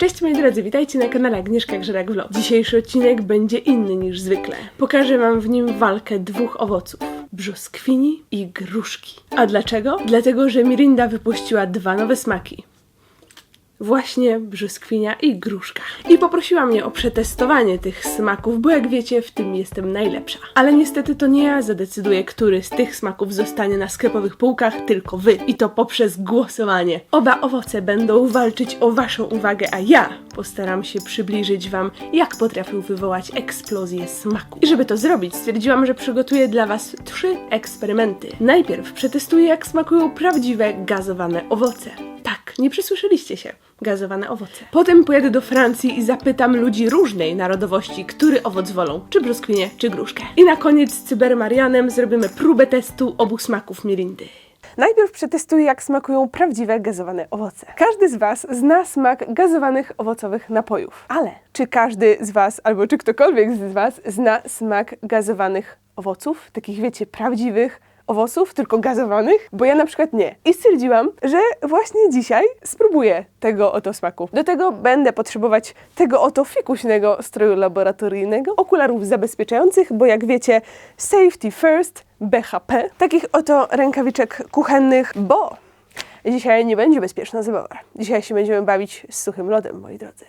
Cześć moi drodzy, witajcie na kanale Agnieszka Grzerak Vlog. Dzisiejszy odcinek będzie inny niż zwykle. Pokażę wam w nim walkę dwóch owoców. Brzoskwini i gruszki. A dlaczego? Dlatego, że Mirinda wypuściła dwa nowe smaki. Właśnie brzoskwinia i gruszka. I poprosiła mnie o przetestowanie tych smaków, bo jak wiecie, w tym jestem najlepsza. Ale niestety to nie ja zadecyduję, który z tych smaków zostanie na sklepowych półkach, tylko wy. I to poprzez głosowanie. Oba owoce będą walczyć o waszą uwagę, a ja postaram się przybliżyć wam, jak potrafią wywołać eksplozję smaku. I żeby to zrobić, stwierdziłam, że przygotuję dla was trzy eksperymenty. Najpierw przetestuję, jak smakują prawdziwe gazowane owoce. Nie przysłyszeliście się. Gazowane owoce. Potem pojadę do Francji i zapytam ludzi różnej narodowości, który owoc wolą, czy brzoskwinię, czy gruszkę. I na koniec z Cybermarianem zrobimy próbę testu obu smaków mirindy. Najpierw przetestuję, jak smakują prawdziwe gazowane owoce. Każdy z Was zna smak gazowanych owocowych napojów. Ale czy każdy z Was, albo czy ktokolwiek z Was zna smak gazowanych owoców? Takich, wiecie, prawdziwych, owoców, tylko gazowanych, bo ja na przykład nie. I stwierdziłam, że właśnie dzisiaj spróbuję tego oto smaku. Do tego będę potrzebować tego oto fikuśnego stroju laboratoryjnego, okularów zabezpieczających, bo jak wiecie, safety first, BHP, takich oto rękawiczek kuchennych, bo dzisiaj nie będzie bezpieczna zabawa. Dzisiaj się będziemy bawić z suchym lodem, moi drodzy.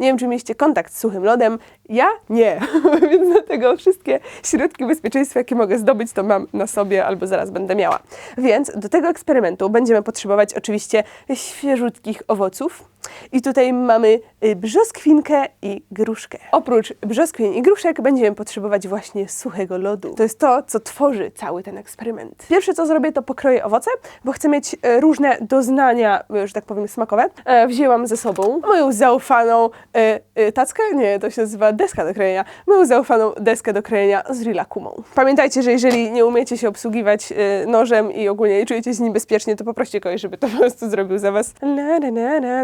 Nie wiem, czy mieliście kontakt z suchym lodem. Ja nie, więc dlatego wszystkie środki bezpieczeństwa, jakie mogę zdobyć, to mam na sobie albo zaraz będę miała. Więc do tego eksperymentu będziemy potrzebować oczywiście świeżutkich owoców. I tutaj mamy y, brzoskwinkę i gruszkę. Oprócz brzoskwin i gruszek będziemy potrzebować właśnie suchego lodu. To jest to, co tworzy cały ten eksperyment. Pierwsze, co zrobię, to pokroję owoce, bo chcę mieć e, różne doznania, e, że tak powiem, smakowe. E, Wzięłam ze sobą moją zaufaną e, e, tackę, nie, to się nazywa deska do krojenia, moją zaufaną deskę do krojenia z Rilakumą. Pamiętajcie, że jeżeli nie umiecie się obsługiwać e, nożem i ogólnie nie czujecie się z nim bezpiecznie, to poproście kogoś, żeby to po prostu zrobił za was.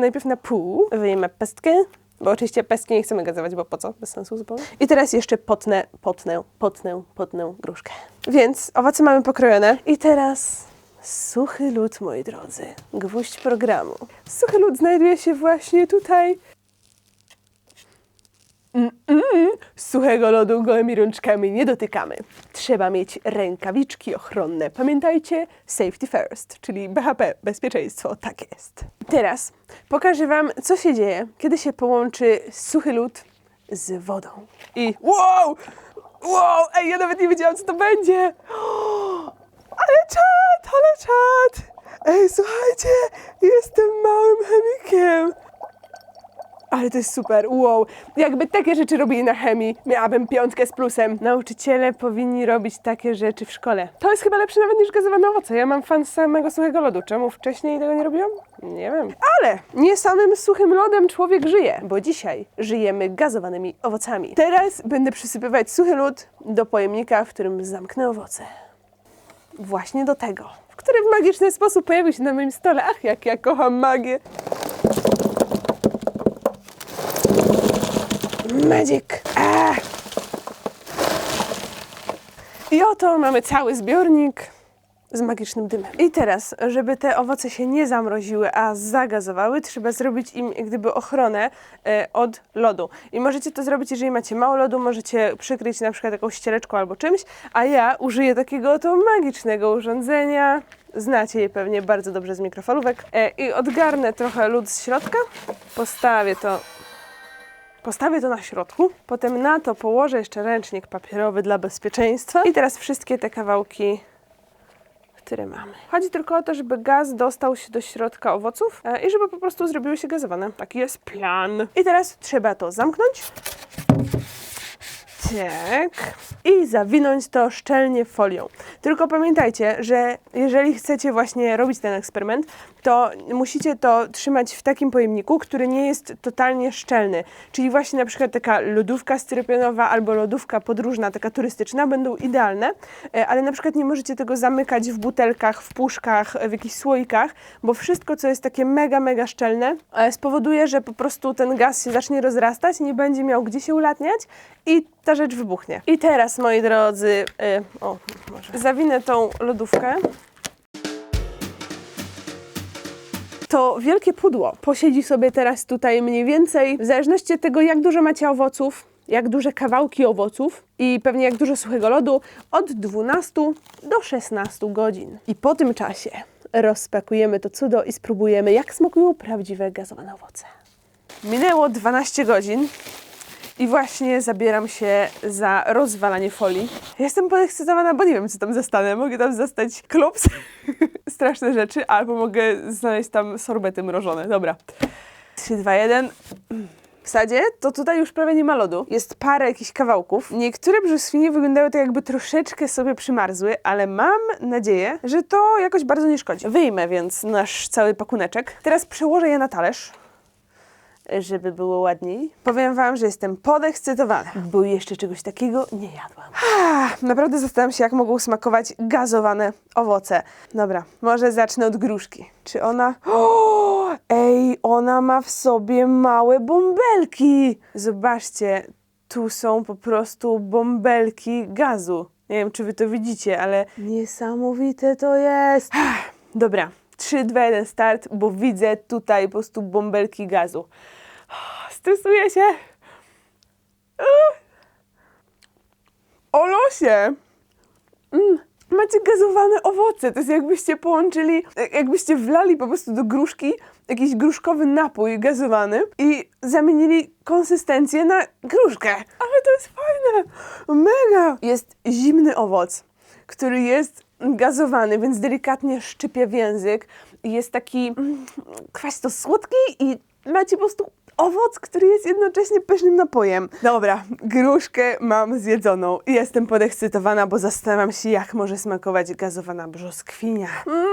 Najpierw na pół wyjmę pestkę, bo oczywiście pestki nie chcemy gazować, bo po co? Bez sensu zupełnie. I teraz jeszcze potnę, potnę, potnę, potnę gruszkę. Więc owoce mamy pokrojone. I teraz suchy lód, moi drodzy. Gwóźdź programu. Suchy lód znajduje się właśnie tutaj. Mm-mm. Suchego lodu gołymi rączkami nie dotykamy. Trzeba mieć rękawiczki ochronne. Pamiętajcie, safety first, czyli BHP, bezpieczeństwo, tak jest. Teraz pokażę Wam, co się dzieje, kiedy się połączy suchy lód z wodą. I wow! Wow! Ej, ja nawet nie wiedziałam, co to będzie! Ale czad, ale czad! Ej, słuchajcie, jestem małym chemikiem. Ale to jest super, wow. Jakby takie rzeczy robili na chemii, miałabym piątkę z plusem. Nauczyciele powinni robić takie rzeczy w szkole. To jest chyba lepsze nawet niż gazowane owoce. Ja mam fan samego suchego lodu. Czemu wcześniej tego nie robiłam? Nie wiem. Ale nie samym suchym lodem człowiek żyje, bo dzisiaj żyjemy gazowanymi owocami. Teraz będę przysypywać suchy lód do pojemnika, w którym zamknę owoce. Właśnie do tego, w który w magiczny sposób pojawił się na moim stole. Ach, jak ja kocham magię. Magic. Ah. I oto mamy cały zbiornik z magicznym dymem. I teraz, żeby te owoce się nie zamroziły, a zagazowały, trzeba zrobić im jak gdyby ochronę e, od lodu. I możecie to zrobić, jeżeli macie mało lodu, możecie przykryć na przykład jakąś ściereczką albo czymś, a ja użyję takiego oto magicznego urządzenia. Znacie je pewnie bardzo dobrze z mikrofalówek. E, I odgarnę trochę lód z środka. Postawię to Postawię to na środku, potem na to położę jeszcze ręcznik papierowy dla bezpieczeństwa i teraz wszystkie te kawałki, które mamy. Chodzi tylko o to, żeby gaz dostał się do środka owoców e, i żeby po prostu zrobiły się gazowane. Taki jest plan. I teraz trzeba to zamknąć. Tak. I zawinąć to szczelnie folią. Tylko pamiętajcie, że jeżeli chcecie właśnie robić ten eksperyment, to musicie to trzymać w takim pojemniku, który nie jest totalnie szczelny. Czyli właśnie na przykład taka lodówka styropianowa albo lodówka podróżna, taka turystyczna, będą idealne, e, ale na przykład nie możecie tego zamykać w butelkach, w puszkach, w jakichś słoikach, bo wszystko, co jest takie mega, mega szczelne, e, spowoduje, że po prostu ten gaz się zacznie rozrastać, nie będzie miał gdzie się ulatniać i ta rzecz wybuchnie. I teraz, moi drodzy, e, o, może. zawinę tą lodówkę. to wielkie pudło posiedzi sobie teraz tutaj mniej więcej, w zależności od tego, jak dużo macie owoców, jak duże kawałki owoców i pewnie jak dużo suchego lodu, od 12 do 16 godzin. I po tym czasie rozpakujemy to cudo i spróbujemy, jak smakują prawdziwe gazowane owoce. Minęło 12 godzin i właśnie zabieram się za rozwalanie folii. Jestem podekscytowana, bo nie wiem, co tam zastanę. Mogę tam zastać klops, straszne rzeczy, albo mogę znaleźć tam sorbety mrożone. Dobra. 3, 2, 1. W sadzie to tutaj już prawie nie ma lodu. Jest parę jakichś kawałków. Niektóre brzoskwinie wyglądają tak jakby troszeczkę sobie przymarzły, ale mam nadzieję, że to jakoś bardzo nie szkodzi. Wyjmę więc nasz cały pakuneczek. Teraz przełożę je na talerz żeby było ładniej. Powiem Wam, że jestem podekscytowana, bo jeszcze czegoś takiego nie jadłam. Ah, Naprawdę zastanawiam się, jak mogą smakować gazowane owoce. Dobra, może zacznę od gruszki. Czy ona... O, ej, ona ma w sobie małe bąbelki! Zobaczcie, tu są po prostu bąbelki gazu. Nie wiem, czy Wy to widzicie, ale niesamowite to jest. Ah, Dobra, 3, 2, 1, start, bo widzę tutaj po prostu bąbelki gazu. Stresuję się. O losie! Mm. Macie gazowane owoce. To jest jakbyście połączyli, jakbyście wlali po prostu do gruszki jakiś gruszkowy napój gazowany i zamienili konsystencję na gruszkę. Ale to jest fajne! Mega! Jest zimny owoc, który jest gazowany, więc delikatnie szczypie w język. Jest taki mm, słodki i macie po prostu owoc, który jest jednocześnie pysznym napojem. Dobra, gruszkę mam zjedzoną jestem podekscytowana, bo zastanawiam się, jak może smakować gazowana brzoskwinia. Mm.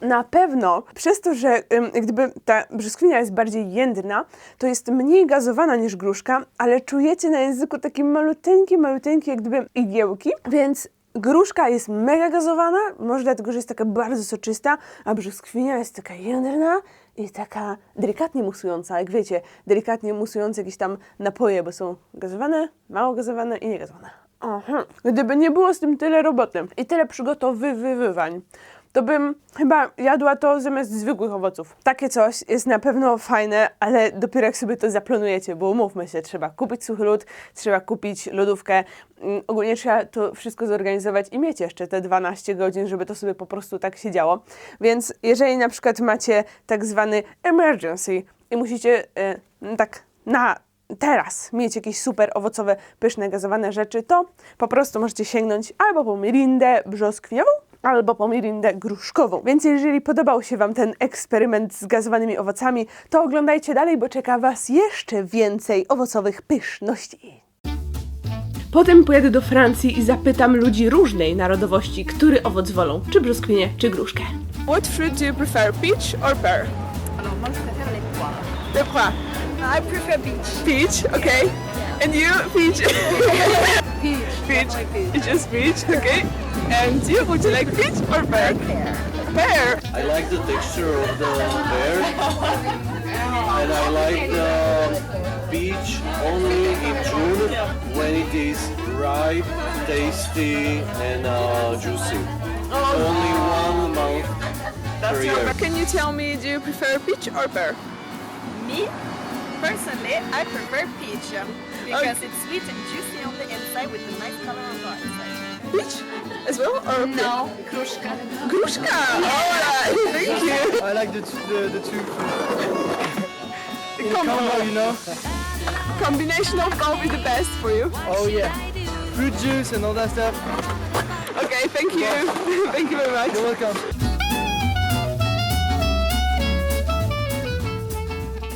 Na pewno przez to, że ym, gdyby ta brzoskwinia jest bardziej jędrna, to jest mniej gazowana niż gruszka, ale czujecie na języku takie maluteńkie, maluteńkie jak gdyby igiełki, więc gruszka jest mega gazowana, może dlatego, że jest taka bardzo soczysta, a brzoskwinia jest taka jędrna i taka delikatnie musująca, jak wiecie, delikatnie musujące jakieś tam napoje, bo są gazowane, mało gazowane i niegazowane. Aha. Gdyby nie było z tym tyle roboty i tyle przygotowywań, to bym chyba jadła to zamiast zwykłych owoców. Takie coś jest na pewno fajne, ale dopiero jak sobie to zaplanujecie, bo umówmy się, trzeba kupić suchy lód, trzeba kupić lodówkę, mm, ogólnie trzeba to wszystko zorganizować i mieć jeszcze te 12 godzin, żeby to sobie po prostu tak się działo. Więc jeżeli na przykład macie tak zwany emergency i musicie e, tak na teraz mieć jakieś super owocowe, pyszne, gazowane rzeczy, to po prostu możecie sięgnąć albo po mirindę brzoskwiniową, albo po mirindę gruszkową. Więc jeżeli podobał się Wam ten eksperyment z gazowanymi owocami, to oglądajcie dalej, bo czeka Was jeszcze więcej owocowych pyszności. Potem pojadę do Francji i zapytam ludzi różnej narodowości, który owoc wolą, czy brzoskwinię, czy gruszkę. What fruit do you prefer, peach or pear? Alors moi je préfère les poires. Le quoi? I prefer peach. Peach, okay. And you, peach? Peach. peach. Only peach. It's just peach, okay. And you, would you like peach or pear? Pear. Pear. I like the texture of the pear, and I like the peach only in June when it is ripe, tasty, and uh, juicy. Only one month per year. Can you tell me, do you prefer peach or pear? Me, personally, I prefer peach Oh. because Okay. it's sweet and juicy on the inside with a nice color on the outside. Peach as well, oh, or No, kruszka. Gruszka. Alright, thank you. I like the t- the, the two in Combo. combo, you know. Combination of both is the best for you. Oh yeah, fruit juice and all that stuff. Okay, thank you. thank you very much. You're welcome.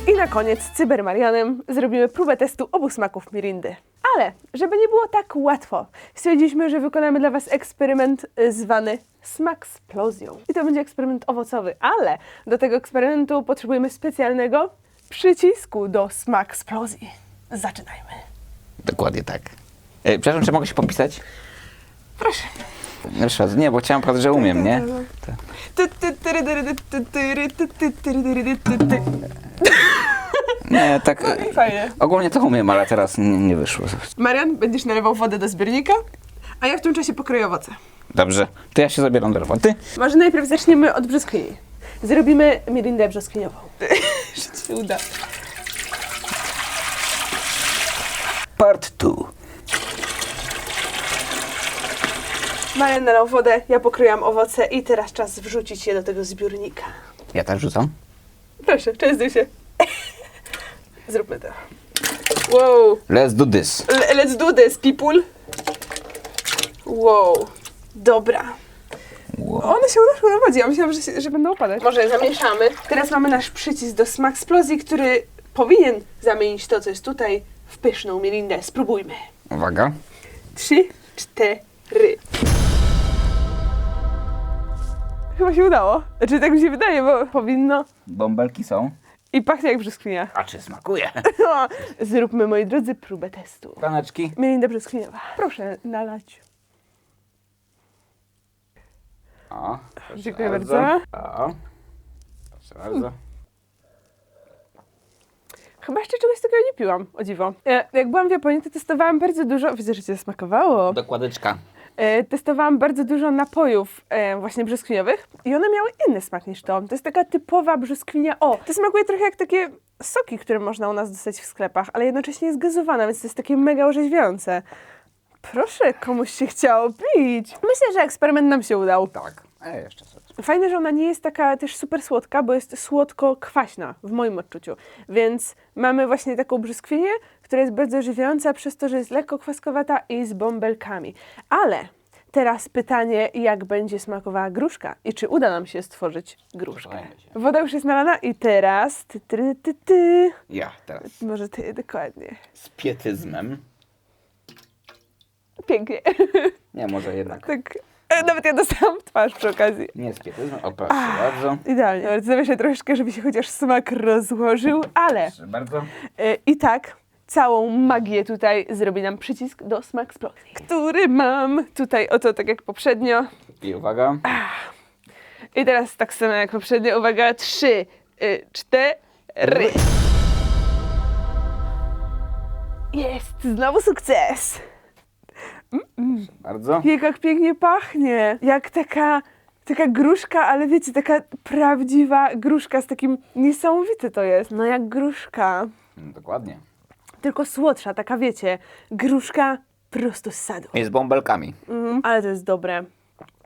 I na koniec z Cybermarianem zrobimy próbę testu obu smaków mirindy. Ale, żeby nie było tak łatwo, stwierdziliśmy, że wykonamy dla Was eksperyment y, zwany smak splozją. I to będzie eksperyment owocowy, ale do tego eksperymentu potrzebujemy specjalnego przycisku do smak splozji. Zaczynajmy. Dokładnie tak. E, przepraszam, czy mogę się popisać? Proszę. Nie, bo chciałem powiedzieć, że umiem, nie? Ty. Nie, tak. No i fajnie. Ogólnie to umiem, ale teraz nie, nie wyszło. Marian, będziesz nalewał wodę do zbiornika, a ja w tym czasie pokroję owoce. Dobrze, to ja się zabieram do roboty. Może najpierw zaczniemy od brzoskwini. zrobimy mirindę brzoskwiniową. Że ci się uda. Part 2. Marian nalał wodę, ja pokryłam owoce i teraz czas wrzucić je do tego zbiornika. Ja też rzucam. Proszę, częstuj się. Zróbmy to. Wow. Let's do this. Le- Let's do this, people. Wow. Dobra. Wow. One się unoszą na wodzie, ja myślałam, że, się, że będą opadać. Może zamieszamy. Teraz mamy nasz przycisk do Smack Explozji, który powinien zamienić to, co jest tutaj, w pyszną mirindę. Spróbujmy. Uwaga. Trzy, cztery. Chyba się udało. Znaczy, tak mi się wydaje, bo powinno. Bąbelki są. I pachnie jak brzoskwinia. A czy smakuje? Zróbmy, moi drodzy, próbę testu. Paneczki. Mirinda brzoskwiniowa. Proszę nalać. O, proszę Dziękuję bardzo. O, proszę bardzo. Chyba jeszcze czegoś takiego nie piłam, o dziwo. E, jak byłam w Japonii, to testowałam bardzo dużo. Widzę, że cię smakowało. Dokładeczka. E, testowałam bardzo dużo napojów e, właśnie brzoskwiniowych i one miały inny smak niż to. To jest taka typowa brzoskwinia. O, to smakuje trochę jak takie soki, które można u nas dostać w sklepach, ale jednocześnie jest gazowana, więc to jest takie mega orzeźwiające. Proszę, komuś się chciało pić. Myślę, że eksperyment nam się udał. Tak. E, jeszcze sobie. Fajne, że ona nie jest taka też super słodka, bo jest słodko-kwaśna w moim odczuciu. Więc mamy właśnie taką brzoskwinię, która jest bardzo żywiąca przez to, że jest lekko kwaskowata i z bąbelkami. Ale teraz pytanie, jak będzie smakowała gruszka i czy uda nam się stworzyć gruszkę. Się. Woda już jest nalana i teraz ty, ty, ty, ty. Ja teraz Może ty dokładnie. z pietyzmem. Pięknie. Nie, może jednak. tak. e, Nawet ja dostałam w twarz przy okazji. Nie z pietyzmem. O, proszę bardzo. Idealnie. Ale zamieszaj troszeczkę, żeby się chociaż smak rozłożył, ale Proszę bardzo. E, I tak całą magię tutaj zrobi nam przycisk do Smack Explozji, który mam tutaj oto tak jak poprzednio. I uwaga. I teraz tak samo jak poprzednio, uwaga, trzy, y, cztery. Jest, znowu sukces. Bardzo. Jak, jak pięknie pachnie, jak taka, taka gruszka, ale wiecie, taka prawdziwa gruszka z takim, niesamowite to jest, no jak gruszka. Mm, Dokładnie. Tylko słodsza, taka wiecie, gruszka prosto z sadu. I z bąbelkami. Mm, ale to jest dobre.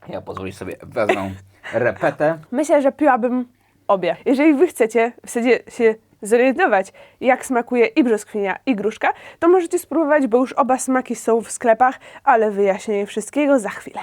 Ja pozwolić sobie wezmę repetę. Myślę, że piłabym obie. Jeżeli wy chcecie w zasadzie się zorientować, jak smakuje i brzoskwinia, i gruszka, to możecie spróbować, bo już oba smaki są w sklepach, ale wyjaśnię wszystkiego za chwilę.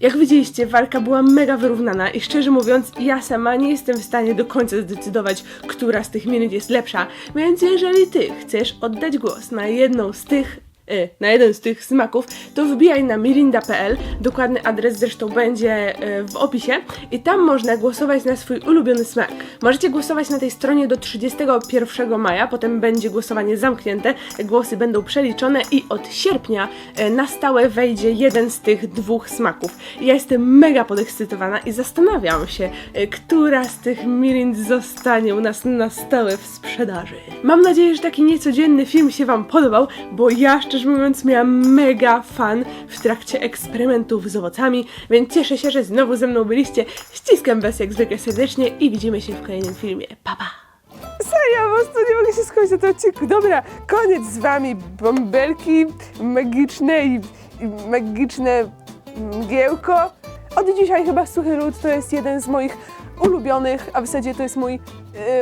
Jak widzieliście, walka była mega wyrównana i szczerze mówiąc, ja sama nie jestem w stanie do końca zdecydować, która z tych minut jest lepsza, więc jeżeli ty chcesz oddać głos na jedną z tych y, na jeden z tych smaków, to wbijaj na mirinda.pl, dokładny adres zresztą będzie y, w opisie i tam można głosować na swój ulubiony smak. Możecie głosować na tej stronie do 31 maja, potem będzie głosowanie zamknięte, głosy będą przeliczone i od sierpnia y, na stałe wejdzie jeden z tych dwóch smaków. Ja jestem mega podekscytowana i zastanawiam się, która z tych mirind zostanie u nas na stałe w sprzedaży. Mam nadzieję, że taki niecodzienny film się Wam podobał, bo ja szczerze mówiąc miałam mega fan w trakcie eksperymentów z owocami, więc cieszę się, że znowu ze mną byliście. Ściskam Was jak zwykle serdecznie i widzimy się w kolejnym filmie. Pa, pa! Serio, nie mogę się skupić na tym odcinku. Dobra, koniec z Wami. Bąbelki magiczne i, i magiczne mgiełko. Od dzisiaj chyba suchy lód to jest jeden z moich ulubionych, a w zasadzie to jest mój y,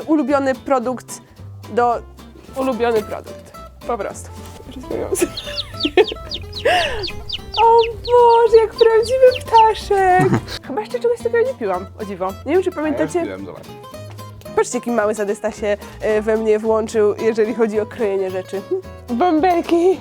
ulubiony produkt do... ulubiony produkt. Po prostu. O Boże, jak prawdziwy ptaszek! Chyba jeszcze czegoś takiego nie piłam, o dziwo. Nie wiem, czy pamiętacie... zobacz. Patrzcie, jaki mały zadysta się e, we mnie włączył, jeżeli chodzi o krojenie rzeczy. Bąbelki!